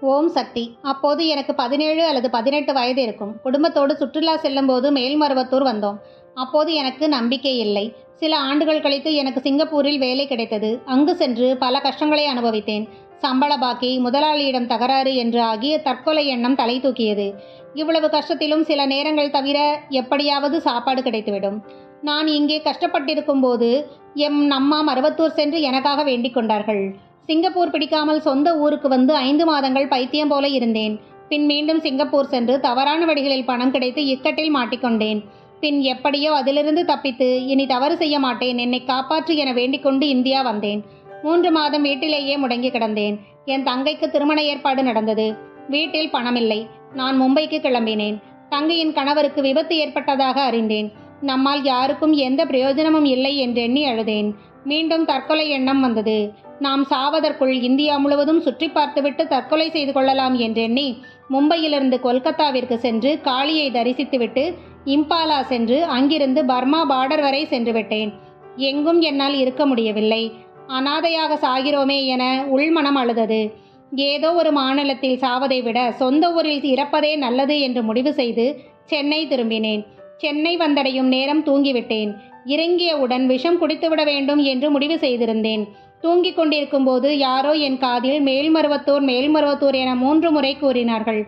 ஓம் சக்தி. அப்போது எனக்கு பதினேழு அல்லது பதினெட்டு வயது இருக்கும். குடும்பத்தோடு சுற்றுலா செல்லும்போது மேல்மருவத்தூர் வந்தோம். அப்போது எனக்கு நம்பிக்கை இல்லை. சில ஆண்டுகள் கழித்து எனக்கு சிங்கப்பூரில் வேலை கிடைத்தது. அங்கு சென்று பல கஷ்டங்களை அனுபவித்தேன். சம்பள பாக்கி முதலாளியிடம் தகராறு என்று ஆகிய தற்கொலை எண்ணம் தலை தூக்கியது. இவ்வளவு கஷ்டத்திலும் சில நேரங்கள் தவிர எப்படியாவது சாப்பாடு கிடைத்துவிடும். நான் இங்கே கஷ்டப்பட்டிருக்கும் போது எம் நம்மா மருவத்தூர் சென்று எனக்காக வேண்டிக் கொண்டார்கள். சிங்கப்பூர் பிடிக்காமல் சொந்த ஊருக்கு வந்து ஐந்து மாதங்கள் பைத்தியம் போல இருந்தேன். பின் மீண்டும் சிங்கப்பூர் சென்று தவறான வழிகளில் பணம் கிடைத்து இக்கட்டில் மாட்டிக்கொண்டேன். பின் எப்படியோ அதிலிருந்து தப்பித்து இனி தவறு செய்ய மாட்டேன் என்னை காப்பாற்று என வேண்டிக்கொண்டு இந்தியா வந்தேன். மூன்று மாதம் வீட்டிலேயே முடங்கி கிடந்தேன். என் தங்கைக்கு திருமண ஏற்பாடு நடந்தது. வீட்டில் பணமில்லை. நான் மும்பைக்கு கிளம்பினேன். தங்கையின் கணவருக்கு விபத்து ஏற்பட்டதாக அறிந்தேன். நம்மால் யாருக்கும் எந்த பிரயோஜனமும் இல்லை என்றெண்ணி அழுதேன். மீண்டும் தற்கொலை எண்ணம் வந்தது. நாம் சாவதற்குள் இந்தியா முழுவதும் சுற்றி பார்த்துவிட்டு தற்கொலை செய்து கொள்ளலாம் என்றெண்ணி மும்பையிலிருந்து கொல்கத்தாவிற்கு சென்று காளியை தரிசித்துவிட்டு இம்பாலா சென்று அங்கிருந்து பர்மா பார்டர் வரை சென்று விட்டேன். எங்கும் என்னால் இருக்க முடியவில்லை. அனாதையாக சாகிறோமே என உள்மனம் அழுதது. ஏதோ ஒரு மாநிலத்தில் சாவதை விட சொந்த ஊரில் இறப்பதே நல்லது என்று முடிவு செய்து சென்னை திரும்பினேன். சென்னை வந்தடையும் நேரம் தூங்கிவிட்டேன். இறங்கியவுடன் விஷம் குடித்துவிட வேண்டும் என்று முடிவு செய்திருந்தேன். தூங்கிக் கொண்டிருக்கும்போது யாரோ என் காதில் மேல்மருவத்தூர் மேல்மருவத்தூர் என மூன்று முறை கூறினார்கள்.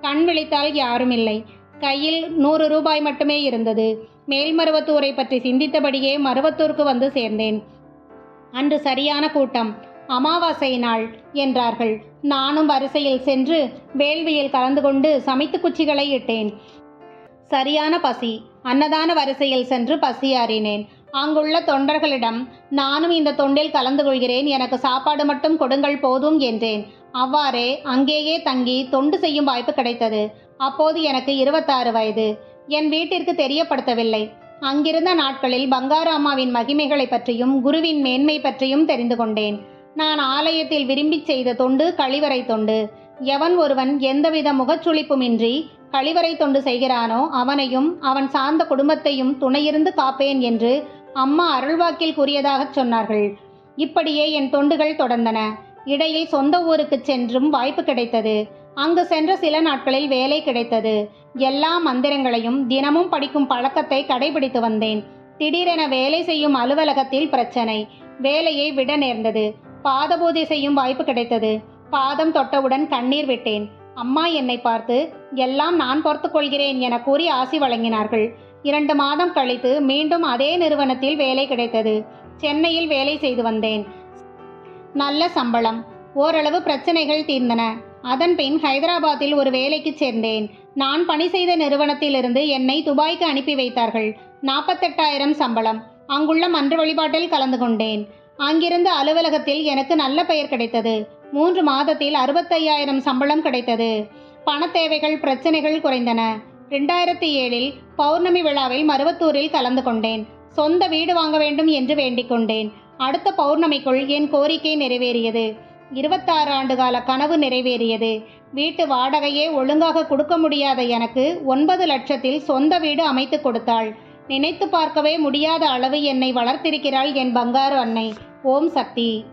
கண் விழித்தால் யாரும் இல்லை. கையில் நூறு ரூபாய் மட்டுமே இருந்தது. மேல்மருவத்தூரை பற்றி சிந்தித்தபடியே மருவத்தூருக்கு வந்து சேர்ந்தேன். அன்று சரியான கூட்டம். அமாவாசை நாள் என்றார்கள். நானும் வரிசையில் சென்று வேள்வியில் கலந்து கொண்டு சமைத்து குச்சிகளை இட்டேன். சரியான பசி. அன்னதான வரிசையில் சென்று பசியாறினேன் அங்குள்ள தொண்டர்களிடம் நானும் இந்த தொண்டில் கலந்து கொள்கிறேன். எனக்கு சாப்பாடு மட்டும் கொடுங்கள் போதும் என்றேன். அவ்வாறே அங்கேயே தங்கி தொண்டு செய்யும் வாய்ப்பு கிடைத்தது. அப்போது எனக்கு இருபத்தாறு வயது. என் வீட்டிற்கு தெரியப்படுத்தவில்லை. அங்கிருந்த நாட்களில் பங்காராமாவின் அம்மாவின் மகிமைகளை பற்றியும் குருவின் மேன்மை பற்றியும் தெரிந்து கொண்டேன். நான் ஆலயத்தில் விரும்பி செய்த தொண்டு கழிவறை தொண்டு. எவன் ஒருவன் எந்தவித முகச்சுளிப்புமின்றி கழிவறை தொண்டு செய்கிறானோ அவனையும் அவன் சார்ந்த குடும்பத்தையும் துணையிருந்து காப்பேன் என்று அம்மா அருள்வாக்கில் கூறியதாகச் சொன்னார்கள். இப்படியே என் தொண்டுகள் தொடர்ந்தன. இடையில் சொந்த ஊருக்கு சென்றும் வாய்ப்பு கிடைத்தது. அங்கு சென்ற சில நாட்களில் வேலை கிடைத்தது. எல்லா மந்திரங்களையும் தினமும் படிக்கும் பழக்கத்தை கடைபிடித்து வந்தேன். திடீரென வேலை செய்யும் அலுவலகத்தில் பிரச்சனை. வேலையை விட நேர்ந்தது. பாத பூஜை செய்யும் வாய்ப்பு கிடைத்தது. பாதம் தொட்டவுடன் கண்ணீர் விட்டேன். அம்மா என்னை பார்த்து எல்லாம் நான் பொறுத்து கொள்கிறேன் என கூறி ஆசி வழங்கினார்கள். இரண்டு மாதம் கழித்து மீண்டும் அதே நிறுவனத்தில் வேலை கிடைத்தது. சென்னையில் வேலை செய்து வந்தேன். நல்ல சம்பளம். ஓரளவு பிரச்சனைகள் தீர்ந்தன. அதன் பின் ஹைதராபாத்தில் ஒரு வேலைக்கு சேர்ந்தேன். நான் பணி செய்த நிறுவனத்திலிருந்து என்னை துபாய்க்கு அனுப்பி வைத்தார்கள். நாற்பத்தெட்டாயிரம் சம்பளம். அங்குள்ள மன்ற வழிபாட்டில் கலந்து கொண்டேன். அங்கிருந்த அலுவலகத்தில் எனக்கு நல்ல பெயர் கிடைத்தது. மூன்று மாதத்தில் அறுபத்தையாயிரம் சம்பளம் கிடைத்தது. பண தேவைகள் பிரச்சனைகள் குறைந்தன. ரெண்டாயிரத்தி ஏழில் பௌர்ணமி விழாவில் மருவத்தூரில் கலந்து கொண்டேன். சொந்த வீடு வாங்க வேண்டும் என்று வேண்டிக் கொண்டேன். அடுத்த பௌர்ணமிக்குள் என் கோரிக்கை நிறைவேறியது. இருபத்தாறு ஆண்டு கால கனவு நிறைவேறியது. வீட்டு வாடகையே ஒழுங்காக கொடுக்க முடியாத எனக்கு ஒன்பது லட்சத்தில் சொந்த வீடு அமைத்து கொடுத்தாள். நினைத்து பார்க்கவே முடியாத அளவு என்னை வளர்த்திருக்கிறாள் என் பங்காரு அன்னை. ஓம் சக்தி.